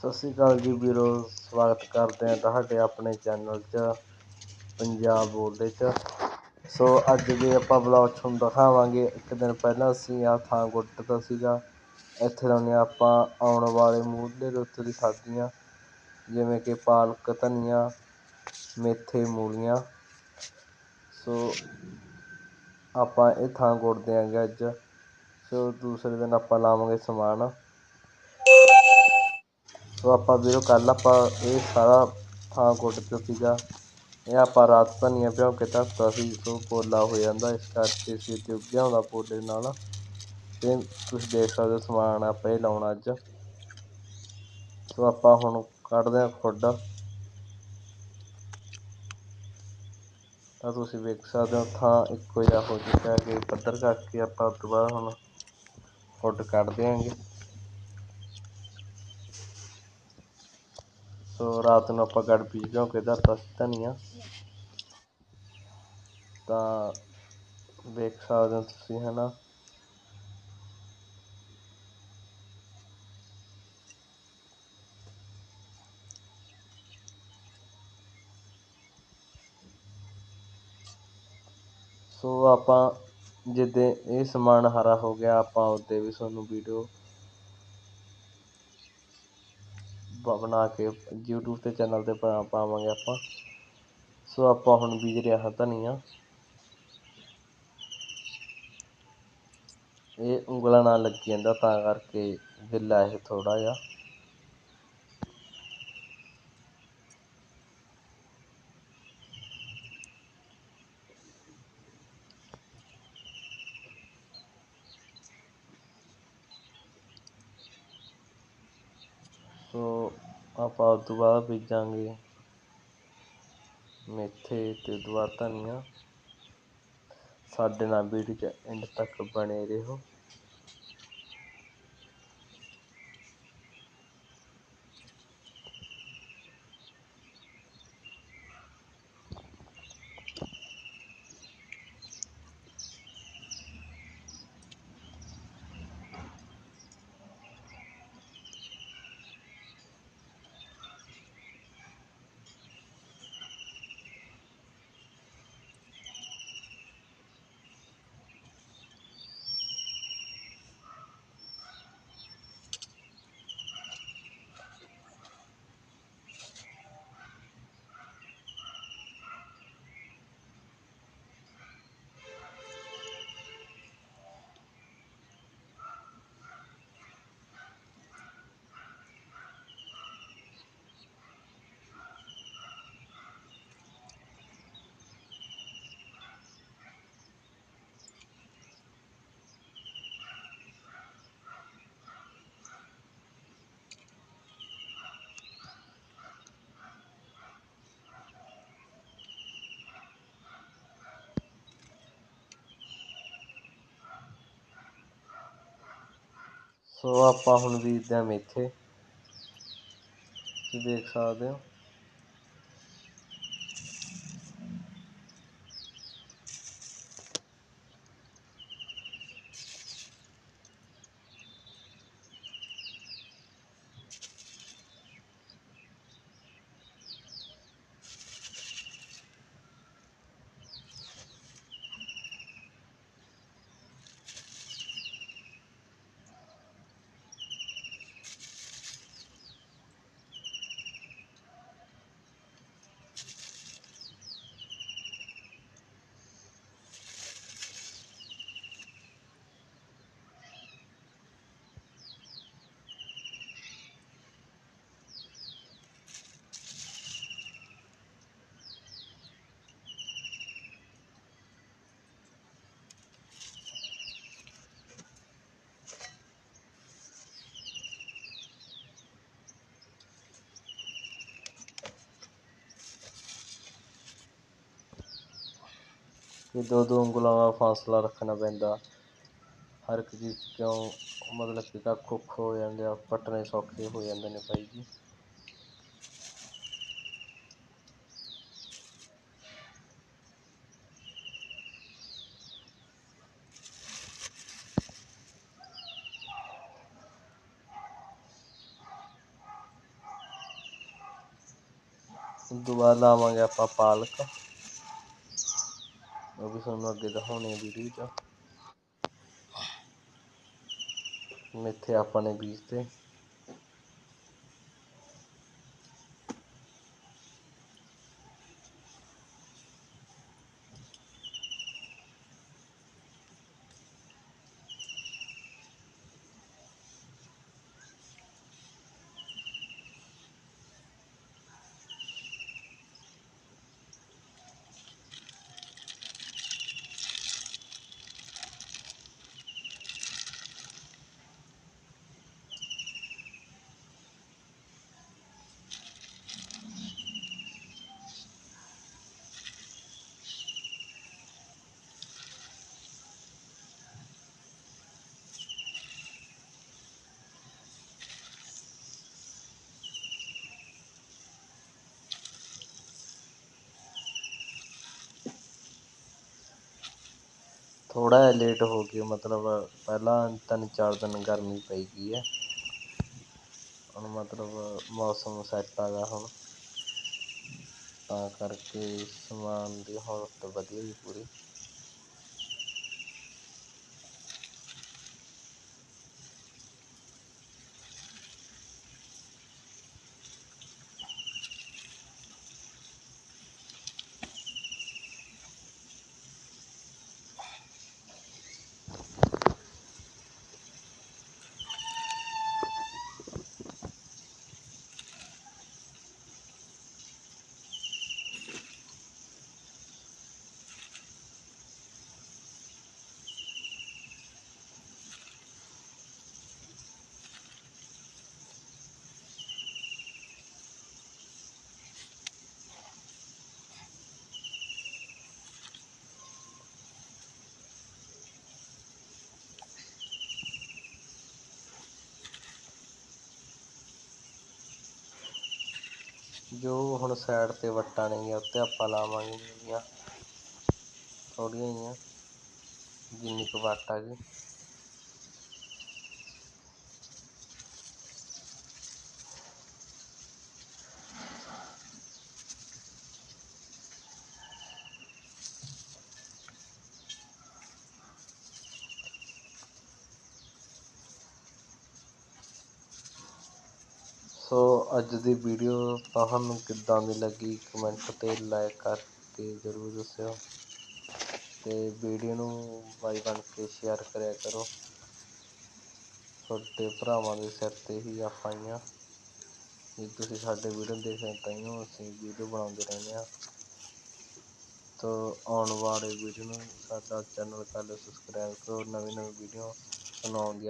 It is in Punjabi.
ਸਤਿ ਸ਼੍ਰੀ ਅਕਾਲ ਜੀ ਵੀਰੋ, ਸਵਾਗਤ ਕਰਦੇ ਹਾਂ ਤੁਹਾਡੇ ਆਪਣੇ ਚੈਨਲ 'ਚ, ਪੰਜਾਬ ਬੋਲਦੇ 'ਚ। ਸੋ ਅੱਜ ਦੇ ਆਪਾਂ ਬਲੌਗ ਤੁਹਾਨੂੰ ਦਿਖਾਵਾਂਗੇ, ਇੱਕ ਦਿਨ ਪਹਿਲਾਂ ਅਸੀਂ ਆ ਥਾਂ ਗੁੱਟਦਾ ਸੀਗਾ, ਇੱਥੇ ਲਾਉਂਦੇ ਆਪਾਂ, ਆਉਣ ਵਾਲੇ ਮੂਹਰਲੇ ਰੁੱਤ ਦੀ ਸਬਜ਼ੀਆਂ ਜਿਵੇਂ ਕਿ ਪਾਲਕ ਧਨੀਆ, ਮੇਥੇ ਮੂਲੀਆਂ। ਸੋ ਆਪਾਂ ਇਹ ਥਾਂ ਗੁੱਟਦੇ ਆਂਗੇ ਅੱਜ। ਸੋ ਦੂਸਰੇ ਦਿਨ ਆਪਾਂ ਲਾਵਾਂਗੇ ਸਮਾਨ। ਸੋ ਆਪਾਂ ਵੀਰੋ ਕੱਲ ਆਪਾਂ ਇਹ ਸਾਰਾ ਥਾਂ ਕੁੱਟ ਤੇ ਸੀਗਾ। ਇਹ ਆਪਾਂ ਰਾਤ ਧਨੀਆ ਭਿਉਂ ਕੇ ਧਰਤਾ ਸੀ, ਸੋ ਪੋਲਾ ਹੋ ਜਾਂਦਾ ਇਸ ਕਰਕੇ ਛੇਤੀ ਉੱਗ ਹੁੰਦਾ ਪੋਲੇ ਨਾਲ। ਤੇ ਤੁਸੀਂ ਦੇਖ ਸਕਦੇ ਹੋ ਸਮਾਨ ਆਪਾਂ ਇਹ ਲਾਉਣਾ ਅੱਜ। ਸੋ ਆਪਾਂ ਹੁਣ ਕੱਢਦੇ ਹਾਂ ਖੁੱਡ। ਤਾਂ ਤੁਸੀਂ ਵੇਖ ਸਕਦੇ ਹੋ ਥਾਂ ਇੱਕੋ ਜਿਹਾ ਹੋ ਚੁੱਕਾ ਕਿ ਪੱਧਰ ਕਰਕੇ ਆਪਾਂ ਦੁਬਾਰਾ ਹੁਣ ਖੁੱਡ ਕੱਢ ਦੇਵਾਂਗੇ ਸੋ ਰਾਤ ਨੂੰ ਆਪਾਂ ਗੜ ਪੀ ਭਿਉਂ ਕੇ ਧਰਤਾ ਸੀ ਧਨੀਆ ਤਾਂ ਵੇਖ ਸਕਦੇ ਹੋ ਤੁਸੀਂ ਹੈ ਨਾ ਸੋ ਆਪਾਂ ਜਿੱਦੇ ਇਹ ਸਮਾਨ ਹਰਾ ਹੋ ਗਿਆ, ਆਪਾਂ ਉਹਦੇ ਵੀ ਤੁਹਾਨੂੰ ਵੀਡੀਓ ਬਣਾ ਕੇ ਯੂਟਿਊਬ ਤੇ ਚੈਨਲ ਤੇ ਪਾਵਾਂਗੇ ਆਪਾਂ। ਸੋ ਆਪਾਂ ਹੁਣ ਬੀਜ ਰਿਹਾ ਹਾਂ ਧਨੀਆ। ਇਹ ਉਂਗਲਾਂ ਨਾਲ ਲੱਗੀ ਜਾਂਦਾ ਤਾਂ ਕਰਕੇ ਗਿੱਲਾ ਇਹ ਥੋੜਾ ਜਿਹਾ। ਸੋ ਆਪਾਂ ਉਸ ਤੋਂ ਬਾਅਦ ਬੀਜਾਂਗੇ ਮੇਥੇ ਤੇ ਦੁਬਾਰਾ ਧਨੀਆ ਸਾਡੇ ਨਾਲ ਵੀਡੀਓ 'ਚ ਐਂਡ ਤੱਕ ਬਣੇ ਰਹੋ। ਸੋ ਆਪਾਂ ਹੁਣ ਬੀਜਦੇ ਹਾਂ ਮੇਥੇ। ਤੁਸੀਂ ਦੇਖ ਸਕਦੇ ਹੋ। ਕਿ ਦੋ ਦੋ ਉਂਗਲਾਂ ਦਾ ਫਾਸਲਾ ਰੱਖਣਾ ਪੈਂਦਾ। ਹਰ ਇੱਕ ਚੀਜ਼ 'ਚ ਕਿਉਂ? ਮਤਲਬ ਕਿ ਕੱਖ ਕੁੱਖ ਹੋ ਜਾਂਦੇ ਆ ਪੱਟਣੇ ਸੌਖੇ ਹੋ ਜਾਂਦੇ ਨੇ ਬਾਈ ਜੀ। ਉਸ ਤੋਂ ਬਾਅਦ ਲਾਵਾਂਗੇ ਆਪਾਂ ਪਾਲਕ। ਤੁਹਾਨੂੰ ਅੱਗੇ ਦਿਖਾਉਣੀ ਵੀਡੀਓ 'ਚ। ਮੇਥੇ ਆਪਾਂ ਨੇ ਬੀਜ ਥੋੜ੍ਹਾ ਜਿਹਾ ਲੇਟ ਹੋ ਗਿਆ ਮਤਲਬ ਪਹਿਲਾਂ ਤਿੰਨ ਚਾਰ ਦਿਨ ਗਰਮੀ ਪਈ ਗਈ ਹੈ। ਹੁਣ ਮਤਲਬ ਮੌਸਮ ਸੈੱਟ ਆ ਗਾ ਹੁਣ। ਤਾਂ ਕਰਕੇ ਸਮਾਨ ਦੀ ਹਾਲਤ ਵਧੀਆ ਜੀ ਪੂਰੀ। ਜੋ ਹੁਣ ਸਾਈਡ ਤੇ ਵੱਟਾਂ ਨੇਗੀਆਂ ਉੱਤੇ ਆਪਾਂ ਲਾਵਾਂਗੇ ਜਿਹੜੀਆਂ ਥੋੜ੍ਹੀਆਂ ਜਿਹੀਆਂ, ਜਿੰਨੀ ਕੁ ਵੱਟ ਆ ਗਈ। ਸੋ ਅੱਜ ਦੀ ਵੀਡੀਓ ਤੁਹਾਨੂੰ ਕਿੱਦਾਂ ਦੀ ਲੱਗੀ ਕਮੈਂਟ ਤੇ ਲਾਈਕ ਕਰਕੇ ਜ਼ਰੂਰ ਦੱਸਿਓ। ਤੇ ਵੀਡੀਓ ਨੂੰ ਬਾਈ ਬਣ ਕੇ ਸ਼ੇਅਰ ਕਰਿਆ ਕਰੋ। ਤੁਹਾਡੇ ਭਰਾਵਾਂ ਦੇ ਸਿਰ ਤੇ ਹੀ ਆਪਾਂ ਆਈਆਂ ਜੇ ਤੁਸੀਂ ਸਾਡੇ ਵੀਡੀਓ ਦੇਖਦੇ ਤਾਂ ਹੀ ਅਸੀਂ ਵੀਡੀਓ ਬਣਾਉਂਦੇ ਰਹਿੰਦੇ ਹਾਂ। ਤੋ ਆਉਣ ਵਾਲੇ ਵੀਡੀਓ ਨੂੰ ਸਾਡਾ ਚੈਨਲ ਕਰ ਲਿਓ ਸਬਸਕ੍ਰਾਈਬ ਕਰੋ ਨਵੀਂ ਨਵੀਂ ਵੀਡੀਓ ਬਣਾਉਣ ਦੀ